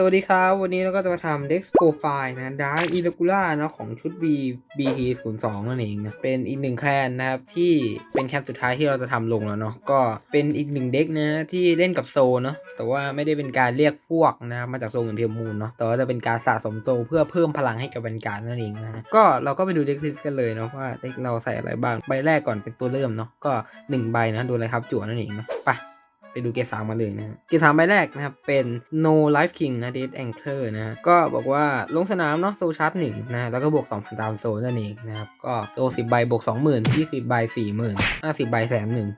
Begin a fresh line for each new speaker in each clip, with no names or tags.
สวัสดีครับ วันนี้เราก็จะมาทำ Dex Profile นะ Dark Irregular นะของชุด B BT 0 2 นั่นเองนะ เป็นอีกหนึ่งแคลนนะครับ ที่เป็นแคลนสุดท้ายที่เราจะทำลงแล้วเนาะ ก็เป็นอีกหนึ่งเด็กนะที่เล่นกับโซเนาะ แต่ว่าไม่ได้เป็นการเรียกพวกนะครับมาจากโซเหมือนเพียวมูลเนาะ แต่ว่าจะเป็นการสะสมโซเพื่อเพิ่มพลังให้กับบรรยากาศนั่นเองนะก็เราก็ไปดูเด็กลิสกันเลยเนาะว่าเด็กเราใส่อะไรบ้าง ใบแรกก่อนเป็นตัวเริ่มเนาะ ก็หนึ่งใบนะ ดูอะไรครับจั่วนั่นเองนะไป ดูเกรดสามมาเลยนะเกรดสามใบแรกนะครับ เป็น no life king นะ dead anchor นะก็บอกว่าลงสนามเนาะโซชาร์จหนึ่งนะแล้วก็บวกสองพันตามโซนนั่นเองนะครับ ก็โซสิบใบบวกสองหมื่นยี่สิบใบสี่หมื่นห้าสิบใบแสนหนึ่ง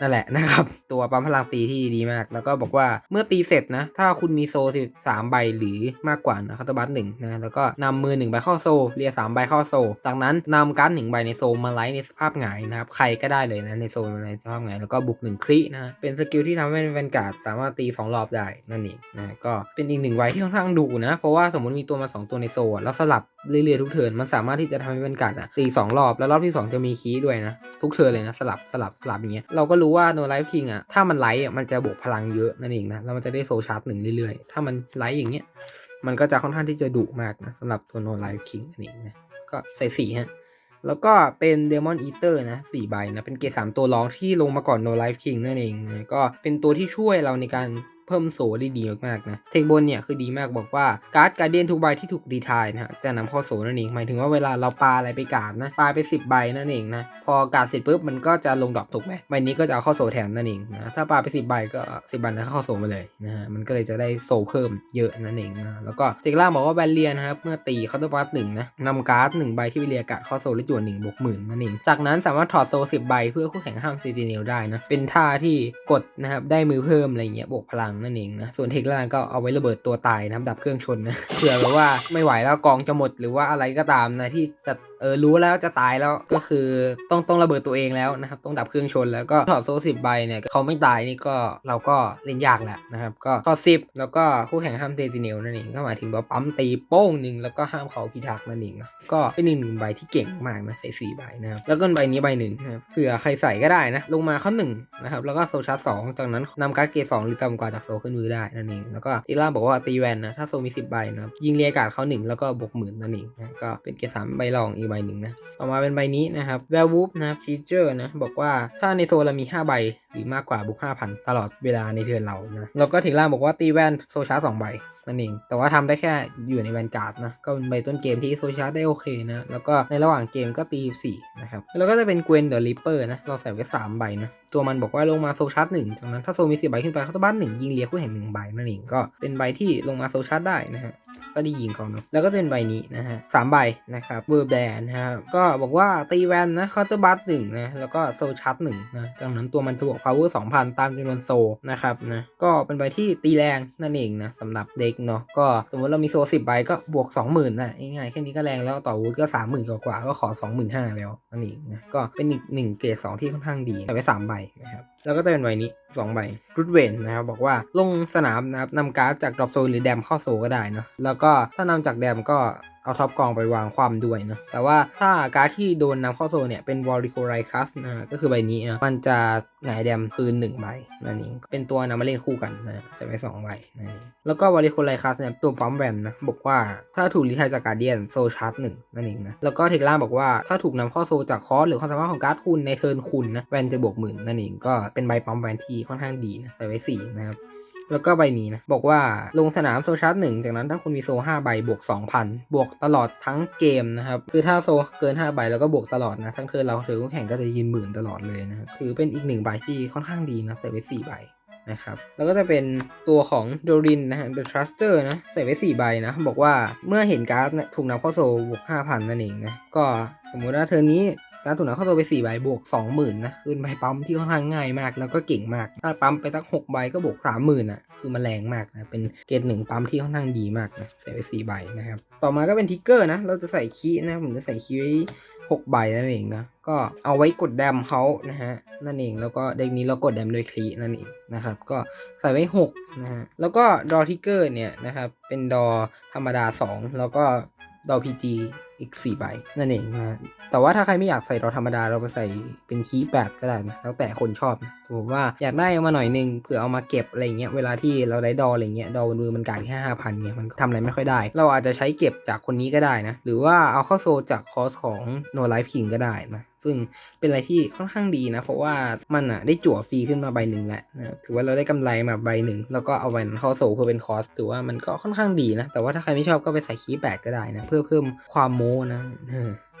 นั่นแหละนะครับ ตัวปั๊มพลังตีที่ดีมาก แล้วก็บอกว่าเมื่อตีเสร็จนะ ถ้าคุณมีโซสิบสามใบหรือมากกว่านะคาตบัตหนึ่งนะ แล้วก็นำมือหนึ่งใบเข้าโซ เรียสามใบเข้าโซ จากนั้นนำการ์ดหนึ่งใบในโซมาไลท์ในสภาพหงายนะครับ ใครก็ได้เลยนะในโซมาไลท์ในสภาพหงาย แล้วก็บุกหนึ่งครินะ เป็นสกิลที่ทำให้แวนการ์ดสามารถตีสองรอบได้นั่นเองนะ ก็เป็นอีกหนึ่งใบที่ค่อนข้างดุนะ เพราะว่าสมมติมีตัวมาสองตัวในโซแล้วสลับเรื่อยๆทุกเทิร์นมันสามารถที่จะทำให้แวนการ์ดตีสองรอบ แล้วรอบที่สองจะมีคีด้วยนะทุกเทิร์นเลยนะสลับสลับสลับอย่างเงี้ยเราก็รูว่าโนไลฟ์คิงอะถ้ามันไลฟ์อะมันจะบวกพลังเยอะนั่นเองนะแล้วมันจะได้โซชาร์จหนึ่งเรื่อยๆ ถ้ามันไลฟ์อย่างเงี้ยมันก็จะค่อนข้างที่จะดุมากนะสำหรับตัวโนไลฟ์คิงนั่นเองนะก็ใส่สีฮะแล้วก็เป็นเดมอนอีเตอร์นะสี่ใบนะ เป็นเกรดสามตัวรองที่ลงมาก่อนโนไลฟ์คิงนั่นเองนะก็เป็นตัวที่ช่วยเราในการ เพิ่มโซได้ดีมากๆนะเทคบนเนี่ยคือดีมากบอกว่าการ์ดการเดียนทุกใบที่ถูกดีทายนะฮะจะนำเข้าโซนั่นเองหมายถึงว่าเวลาเราปาอะไรไปการ์ดนะปาไป 10 ใบนั่นเองนะพอการ์ดเสร็จปุ๊บมันก็จะลงดอปถูกไหมใบนี้ก็จะเอาเข้าโซแทนนั่นเองนะถ้าปาไป 10 ใบก็10ใบนั้นเข้าโซไปเลยนะฮะมันก็เลยจะได้โซเพิ่มเยอะนั่นเองนะแล้วก็เทคล่างบอกว่าแบนเลียนะครับเมื่อตีเคาน์เตอร์บาร์หนึ่งนะนำการ์ดหนึ่งใบที่วิเลียกาดเข้าโซและจวนหนึ่งบวกหมื่นนั่นเองจากนั้นสามารถถอดโซ 10 ใบเพื่อคู่แข่งห้ามซีดีเนลได้นะเป็นท่าที่กดนะครับได้มือเพิ่มอะไรเงี้ยบวกพลังนั่นเองนะ ส่วนเทคล่างก็เอาไว้ระเบิดตัวตายนะดับเครื่องชนนะเผื่อแบบว่าไม่ไหวแล้วกองจะหมดหรือว่าอะไรก็ตามนะที่จะ เออรู้แล้วจะตายแล้วก็คือต้องต้องระเบิดตัวเองแล้วนะครับต้องดับเครื่องชนแล้วก็ถอดโซ่สิบใบเนี่ยเขาไม่ตายนี่ก็เราก็เล่นยากแหละนะครับก็ถอดสิบแล้วก็คู่แข่งห้ามเตติเนลนั่นเองก็หมายถึงว่าปั๊มตีโป้งหนึ่งแล้วก็ห้ามเขาพิทักษ์นั่นเองนะก็เป็นหนึ่งหนึ่งใบที่เก่งมากนะใส่สี่ใบนะครับแล้วก็ใบนี้ใบหนึ่งนะครับเผื่อใครใส่ก็ได้นะลงมาข้อหนึ่งนะครับแล้วก็โซชาร์สองจากนั้นนำการ์ดเกรดสองหรือต่ำกว่าจากโซขึ้นมือได้นั่นเองแล้วก็อีล่าบอกว่าตีแวนนะถ้าโซมีสิบใบนะครับยิงเรียกาดเขาหนึ่งแล้วก็บวกหมื่นนั่นเองนะก็เป็นเกรดสามใบรองอีใบหนึ่งนะ ต่อมาเป็นใบนี้นะครับ v a l w o o f นะครับ Feature นะ บอกว่าถ้าในโซนเรามี 5 ใบ หรือมากกว่าบุก5,000 ตลอดเวลาในเทิร์นเรานะแล้วก็ถึงล่างบอกว่าตีแว่นโซชาร์2ใบนั่นเอง แต่ว่าทำได้แค่อยู่ในแวนการ์ดนะ ก็เป็นใบต้นเกมที่โซชาร์ได้โอเคนะ แล้วก็ในระหว่างเกมก็ตี 4 นะครับ แล้วก็จะเป็นเกวนเดอะริปเปอร์นะ เราใส่ไว้ 3 ใบนะ ตัวมันบอกว่าลงมาโซชาร์หนึ่งจากนั้นถ้าโซมีสี่ใบขึ้นไปเขาจะบ้านหนึ่งยิงเลียคู่แห่งหนึ่งใบนั่นเอง ก็เป็นใบที่ลงมาโซชาร์ได้นะฮะ ก็ได้ยิงเขาเนาะ แล้วก็เป็นใบนี้นะฮะสามใบนะครับเบอร์แบนนะครับ ก็บอกว่าตีแวนนะเคาน์เตอร์บัสหนึ่งนะ แล้วก็โซชาร์หนึ่งนะ จากนั้นตัวมันจะบวกพาวเวอร์สองพันตามจำนวนโซนะครับนะ ก็เป็นใบที่ตีแรงนั่นเองนะสำหรับเดกเนาะก็สมมติเรามีโซสิบใบก็บวกสองหมื่นนะง่ายๆแค่นี้ก็แรงแล้วต่อวูดก็สามหมื่นกว่าก็ขอสองหมื่นห้าแล้วอันนี้นะก็เป็นอีกหนึ่งเกรดสองที่ค่อนข้างดีใส่ไว้สามใบนะครับแล้วก็จะเป็นใบนี้ 2 ใบรุดเวนนะครับบอกว่าลงสนามนะครับนำการ์ดจากดรอปโซนหรือแดมเข้าโซก็ได้เนาะแล้วก็ถ้านำจากแดมก็ เอาท็อปกองไปวางความด้วยนะ แต่ว่าถ้าการ์ดที่โดนนำเข้าโซนเนี่ยเป็นวอริโคไรคัสนะก็คือใบนี้นะ มันจะหงายแดมคืน1ใบนั่นเอง เป็นตัวนำมาเล่นคู่กันนะใส่ไว้2ใบนั่นเอง แล้วก็วอริโคไรคัสเนี่ยตัวปั๊มแวนนะ บอกว่าถ้าถูกรีไทายจากการเดียนโซชาร์จหนึ่งนั่นเองนะ แล้วก็เทคล่าบอกว่าถ้าถูกนำเข้าโซจากคอร์สหรือความสามารถของการ์ดคุณในเทิร์นคุณนะแวนจะบวกหมื่นนั่นเองก็เป็นใบปั๊มแวนที่ค่อนข้างดีนะใส่ไว้สี่นะครับ แล้วก็ใบนี้นะ บอกว่าลงสนามโซชาร์จหนึ่งจากนั้นถ้าคุณมีโซ5ใบบวก 2,000 บวกตลอดทั้งเกมนะครับ คือถ้าโซเกิน 5 ใบแล้วก็บวกตลอดนะ ทั้งเทิร์นเราถือคู่แข่งก็จะยืนหมื่นตลอดเลยนะคือเป็นอีกหนึ่งใบที่ค่อนข้างดีนะใส่ไว้4ใบนะครับแล้วก็จะเป็นตัวของโดรินนะฮะ The Truster นะใส่ไว้ 4 ใบนะ บอกว่าเมื่อเห็นการ์ดนะถูกนำเข้าโซบวก 5,000 นั่นเองนะ ก็สมมุติว่าเทิร์นนี้ การถูกนำเข้าโซไป4ใบบวก20,000นะคือใบปั๊มที่ค่อนข้างง่ายมาก แล้วก็เก่งมาก ถ้าปั๊มไปสัก6ใบก็บวก30,000อะคือมันแรงมากนะเป็นเกรดหนึ่งปั๊มที่ค่อนข้างดีมากนะใส่ไป4ใบนะครับต่อมาก็เป็นทิกเกอร์นะเราจะใส่คีนะผมจะใส่คีไว้6ใบนั่นเองนะก็เอาไว้กดแดมเขานะฮะนั่นเองแล้วก็เด็กนี้เรากดแดมโดยคลีนั่นเองนะครับก็ใส่ไว้6นะฮะแล้วก็ดอทิกเกอร์เนี่ยนะครับเป็นดอธรรมดา 2 แล้วก็ดอพีจี อีก4ใบนั่นเองนะแต่ว่าถ้าใครไม่อยากใส่ดอธรรมดาเราไปใส่เป็นคีย์แปดก็ได้นะแล้วแต่คนชอบนะผมว่าอยากได้มาหน่อยนึงเผื่อเอามาเก็บอะไรเงี้ยเวลาที่เราได้ดออะไรเงี้ยดอบนมือมันกาดแค่ห้าพันเงี้ยมันทำอะไรไม่ค่อยได้ เราอาจจะใช้เก็บจากคนนี้ก็ได้นะหรือว่าเอาเข้าโซจากคอสของโนไลฟ์คิงก็ได้นะ ซึ่งเป็นอะไรที่ค่อนข้างดีนะ เพราะว่ามันอะได้จั่วฟรีขึ้นมาใบหนึ่งแล้วนะถือว่าเราได้กำไรมาใบหนึ่งแล้วก็เอาไปเข้าโซเพื่อเป็นคอสถือว่ามันก็ค่อนข้างดีนะ แต่ว่าถ้าใครไม่ชอบก็ไปใส่คีย์แปดก็ได้นะ เพื่อเพิ่มความโม้นะ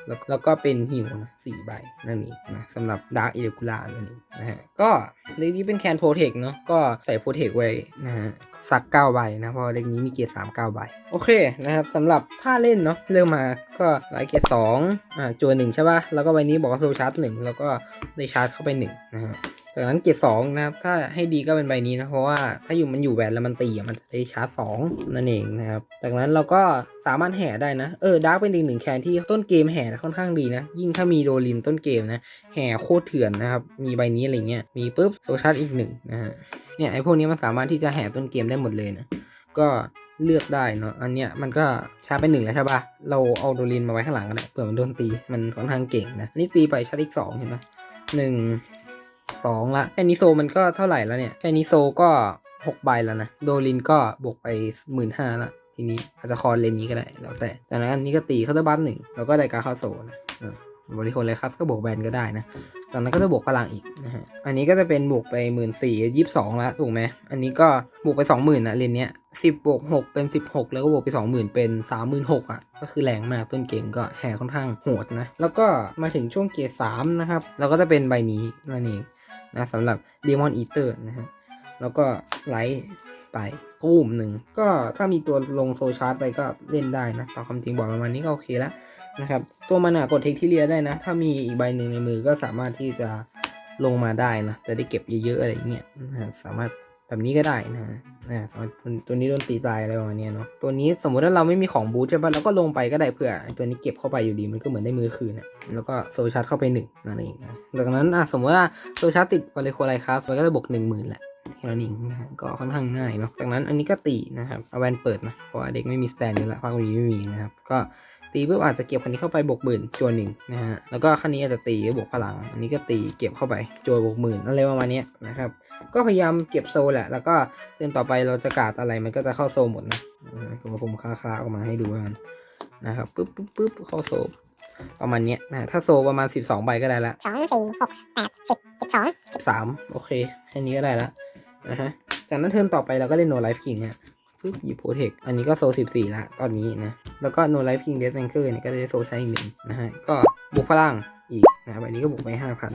แล้วแล้วก็เป็นหิวนะสี่ใบนั่นเองนะสำหรับดาร์กอิเลกูล่านั่นเองนะฮะก็เล็กนี้เป็นแคนโปรเทคเนาะก็ใส่โปรเทคไว้นะฮะสักเก้าใบนะเพราะเล็กนี้มีเกียร์สามเก้าใบ โอเคนะครับสำหรับท่าเล่นเนาะเริ่มมาก็ไลเกียร์สองอ่าจัวหนึ่งใช่ป่ะแล้วก็ใบนี้บอกว่าโซชาร์จหนึ่งแล้วก็ได้ชาร์จเข้าไปหนึ่งนะฮะ จากนั้นเกียร์สองนะครับ ถ้าให้ดีก็เป็นใบนี้นะ เพราะว่าถ้าอยู่มันอยู่แหวนแล้วมันตีอะมันจะได้ชาร์จสองนั่นเองนะครับ จากนั้นเราก็สามารถแห่ได้นะ เออดาร์กเป็นอีกหนึ่งแคนที่ต้นเกมแห่ค่อนข้างดีนะ ยิ่งถ้ามีโดลินต้นเกมนะ แห่โคตรเถื่อนนะครับ มีใบนี้อะไรเงี้ย มีปุ๊บโซชาร์จอีกหนึ่งนะฮะ เนี่ยไอพวกนี้มันสามารถที่จะแห่ต้นเกมได้หมดเลยนะ ก็เลือกได้เนาะ อันเนี้ยมันก็ชาร์จไปหนึ่งแล้วใช่ปะเราเอาโดลินมาไว้ข้างหลังก็ได้เผื่อมันโดนตี มันค่อนข้างเก่งนะอันนี่ตีไปชาร์จอีกสองเห็นไหมหนึ่ง สองละแค่นิโซมันก็เท่าไหร่แล้วเนี่ยแค่นิโซก็หกใบแล้วนะ โดลินก็บวกไปหมื่นห้าละทีนี้อาจจะคอนเลนนี้ก็ได้แล้วแต่แต่นั้นอันนี้ก็ตีเข้าตัวบัสหนึ่งแล้วก็ได้การเข้าโซนะบริโภคเลยครับก็บวกแบนก็ได้นะจากนั้นก็จะบวกพลังอีกนะฮะ อันนี้ก็จะเป็นบวกไปหมื่นสี่ยี่สิบสองละถูกไหม อันนี้ก็บวกไปสองหมื่นนะเลนเนี้ยสิบบวกหกเป็นสิบหกแล้วก็บวกไปสองหมื่นเป็นสามหมื่นหกอะ ก็คือแรงมากต้นเกมก็แห่ค่อนข้างโหดนะ แล้วก็มาถึงช่วงเกียร์สามนะครับเราก็จะเป็นใบนี้นั่นเอง นะสำหรับ Demon Eater นะฮะแล้วก็ไลท์ไปตูมหนึ่งก็ถ้ามีตัวลงโซชาร์จไปก็เล่นได้นะตามความจริงบอกประมาณนี้ก็โอเคแล้วนะครับตัวมันอะกดเทคที่เรียได้นะ ถ้ามีอีกใบหนึ่งในมือก็สามารถที่จะลงมาได้นะ จะได้เก็บเยอะๆอะไรเงี้ยนะสามารถ แบบนี้ก็ได้นะฮะนะตัวตัวนี้โดนตีตายอะไรประมาณนี้เนาะตัวนี้สมมติว่าเราไม่มีของบูทใช่ปะเราก็ลงไปก็ได้เพื่อตัวนี้เก็บเข้าไปอยู่ดีมันก็เหมือนได้มือคืนอะแล้วก็โซชาร์เข้าไปหนึ่งนั่นเองนะจากนั้นอะสมมติว่าโซชาร์ติดวอลเลโคไลคัสมันก็จะบวกหนึ่งหมื่นแหละแค่นั้นเองนะฮะก็ค่อนข้างง่ายเนาะจากนั้นอันนี้ก็ตีนะครับเอาแวนเปิดนะเพราะว่าเด็กไม่มีสแตนอยู่แล้วภาคนี้ไม่มีนะครับก็ ตีปุ๊บอาจจะเก็บคันนี้เข้าไปบวกหมื่นจวนหนึ่งนะฮะแล้วก็คันนี้อาจจะตีบวกพลัง อันนี้ก็ตีเก็บเข้าไปจวนบวกหมื่นอะไรประมาณเนี้ยนะครับก็พยายามเก็บโซแหละ แล้วก็เตือนต่อไปเราจะกาดอะไรมันก็จะเข้าโซหมดนะอืมผมผมคาๆออกมาให้ดูแล้วกันนะครับปุ๊บปุ๊บปุ๊บเข้าโซประมาณเนี้ยนะถ้าโซประมาณ 12ใบก็ได้ละ
สองสี่หกแปดสิบสิบสอง
สามโอเคแค่นี้ก็ได้ละนะฮะจากนั้นเทิร์นต่อไปเราก็เล่น no life king เนี่ยปึ๊บหยิบโปรเทคอันนี้ก็โซสิบสี่ละตอนนี้นะ แล้วก็ no life king death anchor เนี่ยก็ได้โซใช้อีกหนึ่งนะฮะ ก็บวกพลังอีกนะใบนี้ก็บวกไปห้าพัน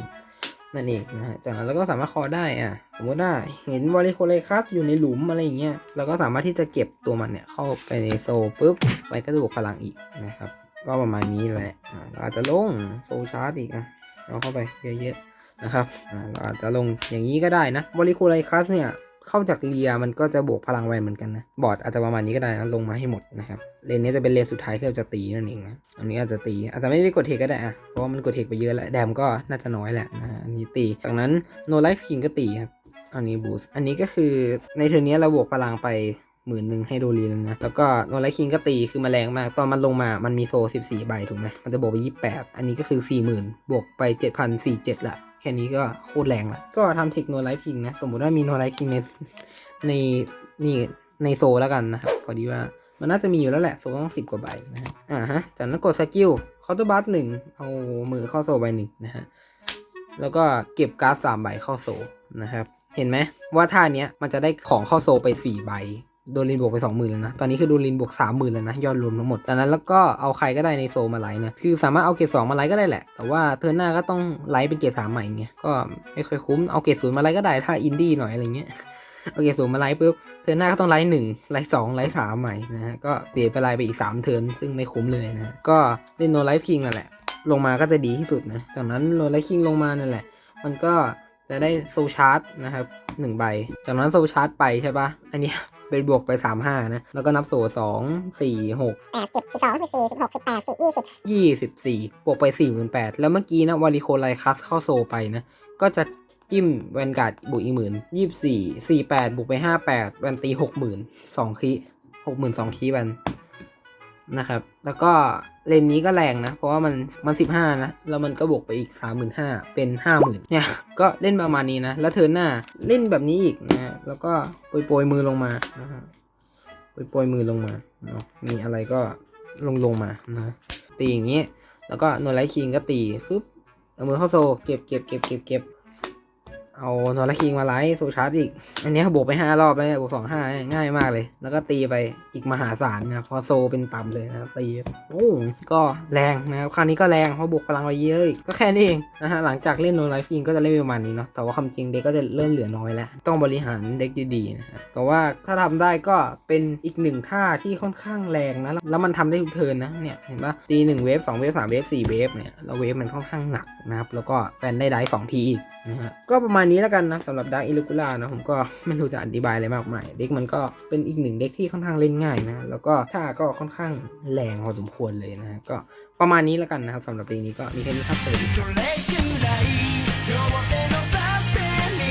นั่นเองนะฮะ จากนั้นเราก็สามารถคอได้อะ สมมติว่าเห็นวอลเลโคเลคัสอยู่ในหลุมอะไรอย่างเงี้ย เราก็สามารถที่จะเก็บตัวมันเนี่ยเข้าไปในโซปุ๊บไปก็จะบวกพลังอีกนะครับ ก็ประมาณนี้แหละอ่าเราอาจจะลงโซชาร์จอีกอะเอาเข้าไปเยอะๆนะครับอ่าเราอาจจะลงอย่างนี้ก็ได้นะบริโคไลคัสเนี่ย เข้าจากเรียมันก็จะบวกพลังแวนเหมือนกันนะ บอร์ดอาจจะประมาณนี้ก็ได้นะลงมาให้หมดนะครับ เลนนี้จะเป็นเลนสุดท้ายที่เราจะตีนั่นเองนะ อันนี้อาจจะตี อาจจะไม่ได้กดเทคก็ได้อะเพราะว่ามันกดเทคไปเยอะแล้ว แดมก็น่าจะน้อยแหละนะอันนี้ตี จากนั้นโนไลฟ์คิงก็ตีครับ อันนี้บูสต์อันนี้ก็คือในเทอร์นี้เราบวกพลังไปหมื่นหนึ่งให้โดรีนนะ แล้วก็โนไลคิงก็ตีคือมาแรงมาก ตอนมันลงมา มันมีโซ่14 ใบถูกไหมมันจะบวกไป 28 อันนี้ก็คือ 40,000 บวกไป 7,047ละ ค่นี้ก็โคตรแรงละก็ทำเทคโนไลคิงนะ สมมุติว่ามีโนไลคิงในในนี่ในโซแล้วกันนะครับพอดีว่ามันน่าจะมีอยู่แล้วแหละโซต้อง10กว่าใบนะฮะอ่าฮะจากนั้นกดสกิลเคาน์เตอร์บัสหนึ่งเอามือเข้าโซใบหนึ่งนะฮะแล้วก็เก็บการ์ดสามใบเข้าโซนะครับ เห็นไหมว่าท่าเนี้ยมันจะได้ของเข้าโซไปสี่ใบ โดนลินบวกไปสองหมื่นแล้วนะ ตอนนี้คือโดนลินบวกสามหมื่นแล้วนะ ยอดรวมทั้งหมดจากนั้นแล้วก็เอาใครก็ได้ในโซมาไลท์นะ คือสามารถเอาเกรดสองมาไลท์ก็ได้แหละ แต่ว่าเทิร์นหน้าก็ต้องไลท์เป็นเกรดสามใหม่ไงก็ไม่ค่อยคุ้ม เอาเกรดศูนย์มาไลท์ก็ได้ถ้าอินดี้หน่อยอะไรเงี้ย เอาเกรดศูนย์มาไลท์ปุ๊บ เทิร์นหน้าก็ต้องไลท์หนึ่งไลท์สองไลท์สามใหม่นะฮะ ก็เสียไปไลท์ไปอีกสามเทิร์นซึ่งไม่คุ้มเลยนะฮะก็เล่นโนไลท์คิงนั่นแหละ ลงมาก็จะดีที่สุดนะจากนั้นโนไลท์คิงลงมานั่นแหละ มันก็จะได้โซชาร์จนะครับหนึ่งใบ จากนั้นโซชาร์จไปใช่ปะอันนี้ เป็นบวกไปสามห้านะ แล้วก็นับโซสองสี่หก
แปดสิบสิบสองสิบสี่สิบหกสิบแปดสิบยี่สิบ
ยี่สิบสี่บวกไปสี่หมื่นแปดแล้วเมื่อกี้นะวาริโคไลคัสเข้าโซไปนะ ก็จะจิ้มแวนการ์ดบวกอีกหมื่นยี่สี่สี่แปดบวกไปห้าแปดแวนตีหกหมื่นสองคีหกหมื่นสองคีแวน นะครับ แล้วก็เลนนี้ก็แรงนะ เพราะว่ามันมันสิบห้านะ แล้วมันก็บวกไปอีกสามหมื่นห้าเป็นห้าหมื่นเนี่ย ก็เล่นประมาณนี้นะ แล้วเทิร์นหน้าเล่นแบบนี้อีกนะ แล้วก็โปรยโปรยมือลงมานะฮะโปรยโปรยมือลงมาเนาะมีอะไรก็ลงลงมานะตีอย่างนี้ แล้วก็โนไลท์คิงก็ตีฟึบเอามือเข้าโซเก็บเก็บเก็บเก็บเก็บ เอาโนไลท์คิงมาไลท์โซชาร์จอีก อันนี้บวกไปห้ารอบแล้วเนี่ยบวกสองห้าง่ายมากเลย แล้วก็ตีไปอีกมหาศาลนะพอโซเป็นต่ำเลยนะตีโอ้ก็แรงนะครับคราวนี้ก็แรงเพราะบวกพลังไปเยอะก็แค่นี้เองนะฮะหลังจากเล่นโนไลฟ์ยิงก็จะเล่นประมาณนี้เนาะแต่ว่าความจริงเด็กก็จะเริ่มเหลือน้อยแล้ว ต้องบริหารเด็กดีๆนะครับแต่ว่าถ้าทำได้ก็เป็นอีกหนึ่งท่าที่ค่อนข้างแรงนะแล้วมันทำได้ทุกเทินนะเนี่ยเห็นปะตีหนึ่งเวฟสองเวฟสามเวฟสี่เวฟเนี่ยแล้วเวฟมันค่อนข้างหนักนะครับแล้วก็แฟนได้ได้สองทีอีกนะฮะก็ประมาณณนี้แล้วกันนะสำหรับดักอิลูกุล่านะผมก็ไม่รู้จะอธิบายอะไรมากมายเด็กมันก็เป็นอีกหนึ่งเด็กที่ค่อนข้างเล่นง่ายนะแล้วก็ท่าก็ค่อนข้างแรงพอสมควรเลยนะก็ประมาณนี้แล้วกันนะครับสำหรับเพลงนี้ก็มีแค่นี้ครับสวัสดี